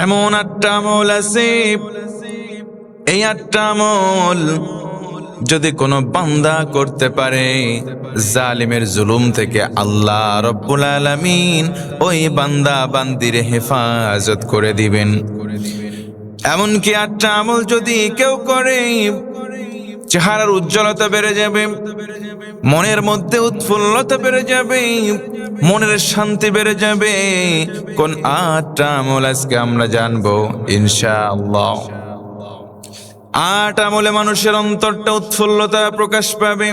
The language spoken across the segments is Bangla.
এমন আটটা আমল আছে, এই আটটা আমল যদি কোনো বান্দা করতে পারে, জালিমের জুলুম থেকে আল্লাহ রব্বুল আলামিন ওই বান্দা বান্দির হেফাজত করে দিবেন। এমনকি আটটা আমল যদি কেউ করে, চেহারার উজ্জ্বলতা বেড়ে যাবে, মনের মধ্যে উৎফুল্লতা বেড়ে যাবে মনের শান্তি বেড়ে যাবে। কোন আটটা আমল আজকে আমরা জানব? ইনশাআল্লাহ। আট আমলে মানুষের অন্তরটা উৎফুল্লতা প্রকাশ পাবে।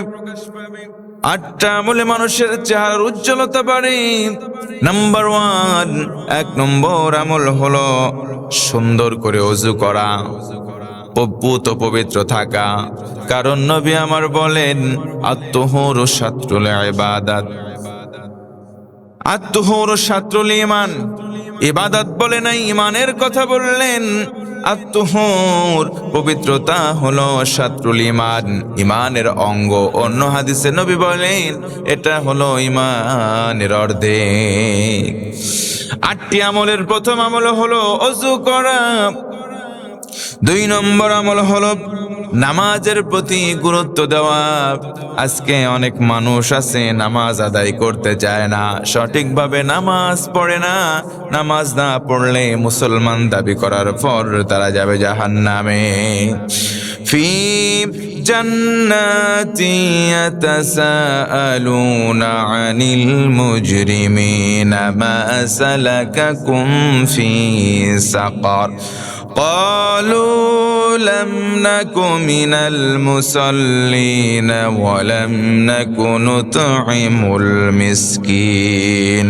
আটটা আমলে মানুষের চেহারার উজ্জ্বলতা বাড়ে। নাম্বার ওয়ান এক নম্বর আমল হলো সুন্দর করে অজু করা পবিত্র পবিত্র থাকা। কারণ নবী আমার বলেন, আত্মহর ও শাত্রুল ইবাদাত। আত্মহর ও শাত্রুল ইমান ইবাদত বলে নাই ইমানের কথা বললেন। আত্মহর পবিত্রতা হলো শাত্রুল ইমান ইমানের অঙ্গ অন্য হাদিসে নবী বলেন, এটা হলো ইমানের অর্ধেক। আটটি আমলের প্রথম আমল হলো অজু করা। দুই নম্বর আমল হলো নামাজের প্রতি গুরুত্ব দেওয়া। আজকে অনেক মানুষ আছে, নামাজ আদায় করতে চায় না। সঠিকভাবে নামাজ পড়ে না। নামাজ না পড়লে মুসলমান দাবি করার পর তারা যাবে জাহান নামে ফি জান্নাতি ইয়াতাসাআলুনা আনিল মুজরিমিনা মা সালাকাকুম ফি সাকার। قالوا لم نك من المصلين ولم نك نطعم المسكين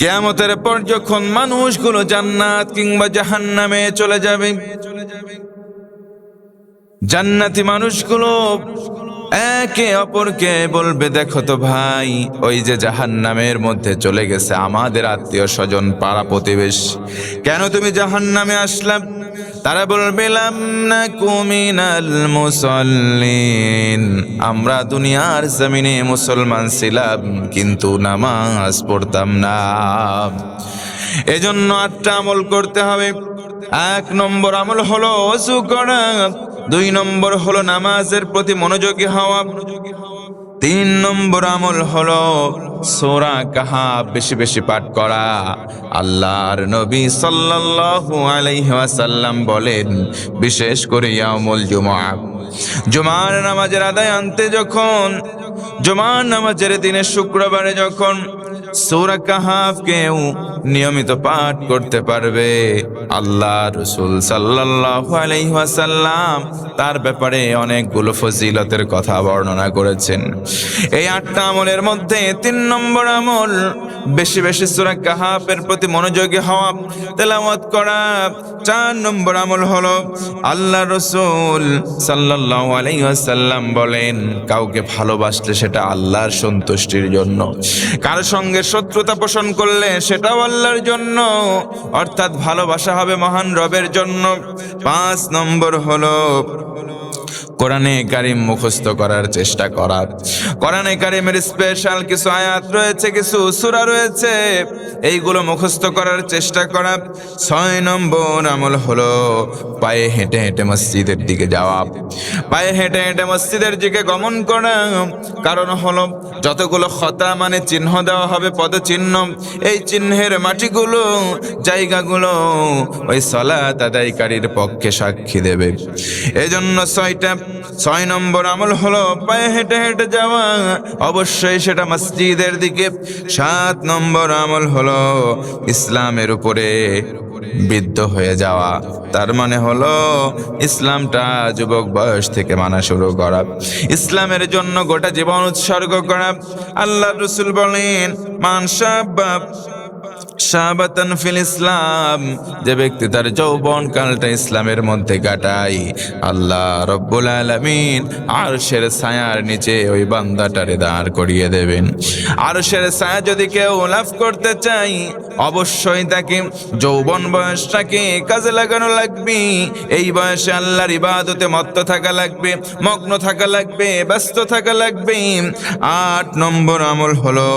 কেয়ামতের পর যখন মানুষগুলো জান্নাত কিংবা জাহান্নামে চলে যাবে জান্নাতি মানুষগুলো একে অপরকে বলবে, দেখো তো ভাই, ওই যে জাহান্নামের মধ্যে চলে গেছে আমাদের আত্মীয় স্বজন পাড়া প্রতিবেশ। কেন তুমি জাহান্নামে আসলাম? তারা বলবে না কুমিনাল আমরা দুনিয়ার জমিনে মুসলমান ছিলাম, কিন্তু নামাজ পড়তাম না। এজন্য আটটা আমল করতে হবে। এক নম্বর আমল হলো অজু দুই নম্বর হলো নামাজের প্রতি মনোযোগী হওয়া। তিন নম্বর আমল হলো সোরা কাহা বেশি বেশি পাঠ করা। আল্লাহর নবী সাল্লাল্লাহু আলাইহি ওয়াসাল্লাম বলেন, বিশেষ করে ইয়ামুল জুমআ। জুমার নামাজের আদায় আনতে যখন, জুমার নামাজের দিনে শুক্রবারে যখন সূরা কাহাফ কেউ নিয়মিত পাঠ করতে পারবে। আল্লাহ রসুল ওয়াসাল্লাম তার ব্যাপারে অনেকগুলো ফজিলতের কথা বর্ণনা করেছেন। এই আটটা আমলের মধ্যে তিন নম্বর আমল, বেশি বেশি সূরা কাহাফের প্রতি মনোযোগী হওয়া, তেলাওয়াত করা। চার নম্বর আমল হলো, আল্লাহ রসুল সাল্লাল্লাহু আলাইহি ওয়াসাল্লাম বলেন, কাউকে ভালোবাসলে সেটা আল্লাহর সন্তুষ্টির জন্য। কারও সঙ্গে শত্রুতা পোষণ করলে সেটাও আল্লাহর জন্য। অর্থাৎ ভালোবাসা হবে মহান রবের জন্য। পাঁচ নম্বর হলো কোরআনে কারিম মুখস্থ করার চেষ্টা করা কোরআনে কারিমের স্পেশাল কিছু আয়াত রয়েছে, কিছু সূরা রয়েছে। এইগুলো মুখস্থ করার চেষ্টা করা। ছয় নম্বর আমল হলো পায়ে হেঁটে হেঁটে মসজিদের দিকে যাওয়া। পায়ে হেঁটে হেঁটে মসজিদের দিকে গমন করা। কারণ হলো যতগুলো খতা মানে চিহ্ন দেওয়া হবে, পদচিহ্ন, এই চিহ্নের মাটিগুলো, জায়গাগুলো ওই সলাত আদায়কারীর পক্ষে সাক্ষী দেবে। এজন্য ছয়টা ছয় নম্বর আমল হলো পায়ে হেঁটে হেঁটে যাওয়া। অবশ্যই সেটা মসজিদের দিকে। সাত নম্বর আমল হলো ইসলামের উপরে বৃদ্ধ হয়ে যাওয়া। তার মানে হলো ইসলামটা যুবক বয়স থেকে মানা শুরু করা। ইসলামের জন্য গোটা জীবন উৎসর্গ করা। আল্লাহ রসুল বলেন মানসাবাব শাবাতান ফিল ইসলাম। যে ব্যক্তি তার যৌবন কালটা ইসলামের মধ্যে কাটায়, আল্লাহ রব্বুল আলামিন আরশের ছায়ার নিচে ওই বান্দাটারে দাঁড় করিয়ে দেবেন। আরশের ছায়া যদি কেউ লাভ করতে চাই অবশ্যই তাকে যৌবন বয়সটাকে কাজে লাগানো লাগবে। এই বয়সে আল্লাহর ইবাদতে মত্ত থাকা লাগবে, মগ্ন থাকা লাগবে, ব্যস্ত থাকা লাগবে। আট নম্বর আমল হলো,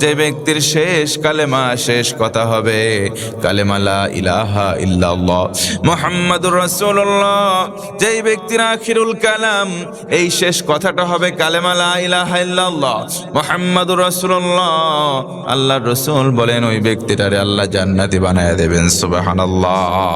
যে ব্যক্তির শেষ কালেমা শেষ কথা হবে। কালেমালা ইলাহা ইল্লাল্লাহ। মোহাম্মদুর রাসূলুল্লাহ। যেই ব্যক্তির আখিরুল কালাম, এই শেষ কথাটা হবে কালেমালা ইলাহা ইল্লাল্লাহ। মোহাম্মদুর রাসূলুল্লাহ। আল্লাহর রাসূল বলেন, ওই ব্যক্তিটারে আল্লাহ জান্নাতি বানায় দেবেন। সুবহানাল্লাহ।